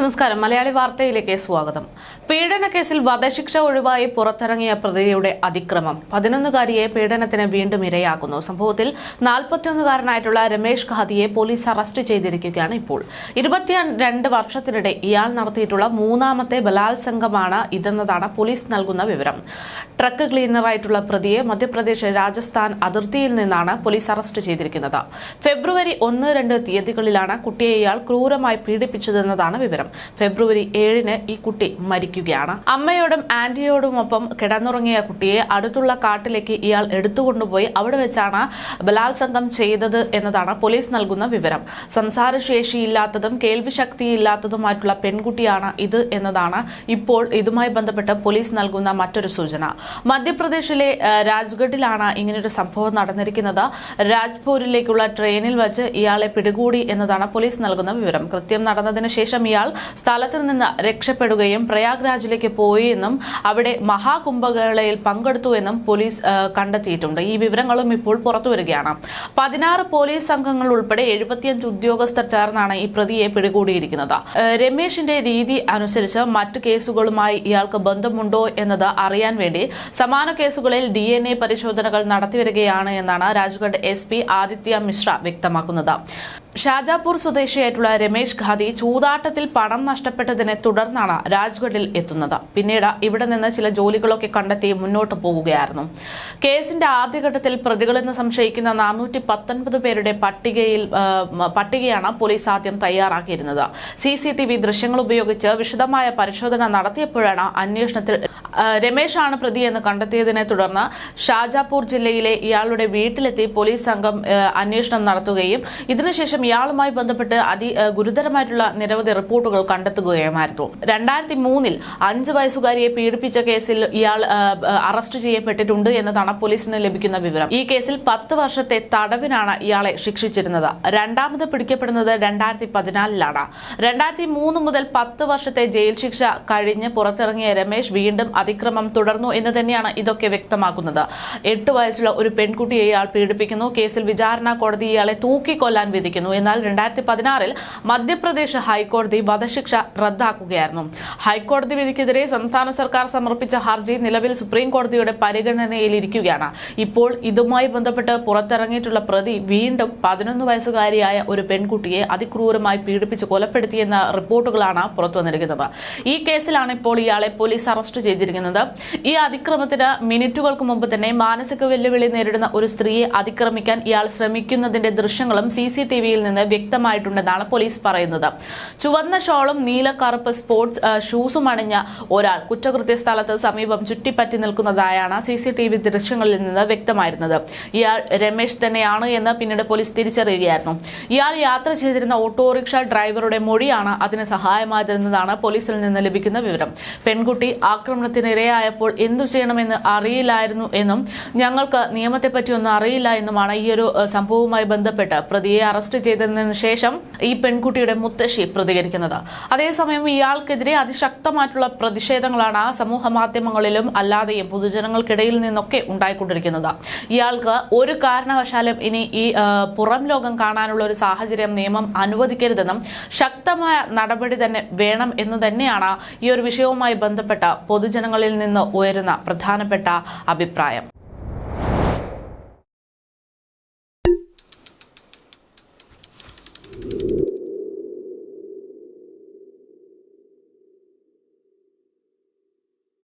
നമസ്കാരം. മലയാളി വാർത്തയിലേക്ക് സ്വാഗതം. പീഡന കേസിൽ വധശിക്ഷ ഒഴിവായി പുറത്തിറങ്ങിയ പ്രതിയുടെ അതിക്രമം. പതിനൊന്നുകാരിയെ പീഡനത്തിന് വീണ്ടും ഇരയാക്കുന്നു. സംഭവത്തിൽ നാൽപ്പത്തിയൊന്നുകാരനായിട്ടുള്ള രമേഷ് ഖാദിയെ പോലീസ് അറസ്റ്റ് ചെയ്തിരിക്കുകയാണ് ഇപ്പോൾ. ഇരുപത്തിരണ്ട് വർഷത്തിനിടെ ഇയാൾ നടത്തിയിട്ടുള്ള മൂന്നാമത്തെ ബലാത്സംഗമാണ് ഇതെന്നതാണ് പോലീസ് നൽകുന്ന വിവരം. ട്രക്ക് ക്ലീനറായിട്ടുള്ള പ്രതിയെ മധ്യപ്രദേശ് രാജസ്ഥാൻ അതിർത്തിയിൽ നിന്നാണ് പോലീസ് അറസ്റ്റ് ചെയ്തിരിക്കുന്നത്. ഫെബ്രുവരി ഒന്ന് രണ്ട് തീയതികളിലാണ് കുട്ടിയെ ഇയാൾ ക്രൂരമായി പീഡിപ്പിച്ചതെന്നതാണ് വിവരം. ഫെബ്രുവരി ഏഴിന് ഈ കുട്ടി മരിക്കുകയാണ്. അമ്മയോടും ആന്റിയോടുമൊപ്പം കിടന്നുറങ്ങിയ കുട്ടിയെ അടുത്തുള്ള കാട്ടിലേക്ക് ഇയാൾ എടുത്തുകൊണ്ടുപോയി അവിടെ വെച്ചാണ് ബലാത്സംഗം ചെയ്തത് എന്നതാണ് പോലീസ് നൽകുന്ന വിവരം. സംസാരശേഷിയില്ലാത്തതും കേൾവിശക്തിയില്ലാത്തതുമായിട്ടുള്ള പെൺകുട്ടിയാണ് ഇത് എന്നതാണ് ഇപ്പോൾ ഇതുമായി ബന്ധപ്പെട്ട് പോലീസ് നൽകുന്ന മറ്റൊരു സൂചന. മധ്യപ്രദേശിലെ രാജ്ഗഡിലാണ് ഇങ്ങനൊരു സംഭവം നടന്നിരിക്കുന്നത്. രാജ്പൂരിലേക്കുള്ള ട്രെയിനിൽ വച്ച് ഇയാളെ പിടികൂടി എന്നതാണ് പോലീസ് നൽകുന്ന വിവരം. കൃത്യം നടന്നതിന് ശേഷം ഇയാൾ സ്ഥലത്ത് നിന്ന് രക്ഷപ്പെടുകയും പ്രയാഗ്രാജിലേക്ക് പോയി എന്നും അവിടെ മഹാകുംഭമേളയിൽ പങ്കെടുത്തു എന്നും പോലീസ് കണ്ടെത്തിയിട്ടുണ്ട്. ഈ വിവരങ്ങളും ഇപ്പോൾ പുറത്തു വരികയാണ്. പതിനാറ് പോലീസ് സംഘങ്ങൾ ഉൾപ്പെടെ എഴുപത്തിയഞ്ച് ഉദ്യോഗസ്ഥർ ചേർന്നാണ് ഈ പ്രതിയെ പിടികൂടിയിരിക്കുന്നത്. രമേശിന്റെ രീതി അനുസരിച്ച് മറ്റു കേസുകളുമായി ഇയാൾക്ക് ബന്ധമുണ്ടോ എന്നത് അറിയാൻ വേണ്ടി സമാന കേസുകളിൽ ഡി എൻ എ പരിശോധനകൾ നടത്തിവരികയാണ് എന്നാണ് രാജ്ഗഡ് എസ് പി ആദിത്യ മിശ്ര വ്യക്തമാക്കുന്നത്. ഷാജാപൂർ സ്വദേശിയായിട്ടുള്ള രമേശ് ഖാദി ചൂതാട്ടത്തിൽ പണം നഷ്ടപ്പെട്ടതിനെ തുടർന്നാണ് രാജ്ഗഡിൽ എത്തുന്നത്. പിന്നീട് ഇവിടെ നിന്ന് ചില ജോലികളൊക്കെ കണ്ടെത്തി മുന്നോട്ട് പോകുകയായിരുന്നു കേസിന്റെ ആദ്യഘട്ടത്തിൽ പ്രതികളെന്ന് സംശയിക്കുന്ന നാനൂറ്റി പത്തൊൻപത് പേരുടെ പട്ടികയിൽ പട്ടികയാണ് പോലീസ് ആദ്യം തയ്യാറാക്കിയിരുന്നത്. സി സി ടി വി ദൃശ്യങ്ങൾ ഉപയോഗിച്ച് വിശദമായ പരിശോധന നടത്തിയപ്പോഴാണ് അന്വേഷണത്തിൽ രമേശാണ് പ്രതിയെന്ന് കണ്ടെത്തിയതിനെ തുടർന്ന് ഷാജാപൂർ ജില്ലയിലെ ഇയാളുടെ വീട്ടിലെത്തി പോലീസ് സംഘം അന്വേഷണം നടത്തുകയും ഇതിനുശേഷം ഇയാളുമായി ബന്ധപ്പെട്ട് അതി ഗുരുതരമായിട്ടുള്ള നിരവധി റിപ്പോർട്ടുകൾ കണ്ടെത്തുകയുമായിരുന്നു. രണ്ടായിരത്തി മൂന്നിൽ അഞ്ച് വയസ്സുകാരിയെ പീഡിപ്പിച്ച കേസിൽ ഇയാൾ അറസ്റ്റ് ചെയ്യപ്പെട്ടിട്ടുണ്ട് എന്നതാണ് പോലീസിന് ലഭിക്കുന്ന വിവരം. ഈ കേസിൽ പത്ത് വർഷത്തെ തടവിനാണ് ഇയാളെ ശിക്ഷിച്ചിരുന്നത്. രണ്ടാമത് പിടിക്കപ്പെടുന്നത് രണ്ടായിരത്തി പതിനാലിലാണ് രണ്ടായിരത്തി മൂന്ന് മുതൽ പത്ത് വർഷത്തെ ജയിൽ ശിക്ഷ കഴിഞ്ഞ് പുറത്തിറങ്ങിയ രമേശ് വീണ്ടും അതിക്രമം തുടർന്നു എന്ന് തന്നെയാണ് ഇതൊക്കെ വ്യക്തമാക്കുന്നത്. എട്ട് വയസ്സുള്ള ഒരു പെൺകുട്ടിയെ ഇയാൾ പീഡിപ്പിക്കുന്നു. കേസിൽ വിചാരണ കോടതി ഇയാളെ തൂക്കിക്കൊല്ലാൻ വിധിക്കുന്നു എന്നാൽ രണ്ടായിരത്തി പതിനാറിൽ മധ്യപ്രദേശ് ഹൈക്കോടതി വധശിക്ഷ റദ്ദാക്കുകയായിരുന്നു. ഹൈക്കോടതി വിധിക്കെതിരെ സംസ്ഥാന സർക്കാർ സമർപ്പിച്ച ഹർജി നിലവിൽ സുപ്രീം കോടതിയുടെ പരിഗണനയിലിരിക്കുകയാണ്. ഇപ്പോൾ ഇതുമായി ബന്ധപ്പെട്ട് പുറത്തിറങ്ങിയിട്ടുള്ള പ്രതി വീണ്ടും പതിനൊന്ന് വയസ്സുകാരിയായ ഒരു പെൺകുട്ടിയെ അതിക്രൂരമായി പീഡിപ്പിച്ച് കൊലപ്പെടുത്തിയെന്ന റിപ്പോർട്ടുകളാണ് പുറത്തുവന്നിരിക്കുന്നത് ഈ കേസിലാണ് ഇപ്പോൾ ഇയാളെ പോലീസ് അറസ്റ്റ് ചെയ്തിരിക്കുന്നത്. ഈ അതിക്രമത്തിന് മിനിറ്റുകൾക്ക് മുമ്പ് തന്നെ മാനസിക വെല്ലുവിളി നേരിടുന്ന ഒരു സ്ത്രീയെ അതിക്രമിക്കാൻ ഇയാൾ ശ്രമിക്കുന്നതിന്റെ ദൃശ്യങ്ങളും സി സി ടി വിയിൽ നിന്ന് വ്യക്തമായിട്ടുണ്ടെന്നാണ് പോലീസ് പറയുന്നത്. ചുവന്ന ഷോളും നീല കറുപ്പ് സ്പോർട്സ് ഷൂസും അണിഞ്ഞ ഒരാൾ കുറ്റകൃത്യ സ്ഥലത്ത് സമീപം ചുറ്റിപ്പറ്റി നിൽക്കുന്നതായാണ് സി സി ടി വി ദൃശ്യങ്ങളിൽ നിന്ന് വ്യക്തമായിരുന്നത്. ഇയാൾ രമേശ് തന്നെയാണ് എന്ന് പിന്നീട് പോലീസ് തിരിച്ചറിയുകയായിരുന്നു. ഇയാൾ യാത്ര ചെയ്തിരുന്ന ഓട്ടോറിക്ഷ ഡ്രൈവറുടെ മൊഴിയാണ് അതിന് സഹായമായതെന്നതാണ് പോലീസിൽ നിന്ന് ലഭിക്കുന്ന വിവരം. പെൺകുട്ടി ആക്രമണത്തിന് ഇരയായപ്പോൾ എന്തു ചെയ്യണമെന്ന് അറിയില്ലായിരുന്നു എന്നും ഞങ്ങൾക്ക് നിയമത്തെപ്പറ്റിയൊന്നും അറിയില്ല എന്നുമാണ് ഈയൊരു സംഭവവുമായി ബന്ധപ്പെട്ട് പ്രതിയെ അറസ്റ്റ് ചെയ്തതിനു ശേഷം ഈ പെൺകുട്ടിയുടെ മുത്തശ്ശി പ്രതികരിക്കുന്നത്. അതേസമയം ഇയാൾക്കെതിരെ അതിശക്തമായിട്ടുള്ള പ്രതിഷേധങ്ങളാണ് സമൂഹ മാധ്യമങ്ങളിലും അല്ലാതെയും പൊതുജനങ്ങൾക്കിടയിൽ നിന്നൊക്കെ ഉണ്ടായിക്കൊണ്ടിരിക്കുന്നത്. ഇയാൾക്ക് ഒരു കാരണവശാലും ഇനി ഈ പുറം ലോകം കാണാനുള്ള ഒരു സാഹചര്യം നിയമം അനുവദിക്കരുതെന്നും ശക്തമായ നടപടി തന്നെ വേണം എന്ന് തന്നെയാണ് ഈ ഒരു വിഷയവുമായി ബന്ധപ്പെട്ട പൊതുജനങ്ങളിൽ നിന്ന് ഉയരുന്ന പ്രധാനപ്പെട്ട അഭിപ്രായം.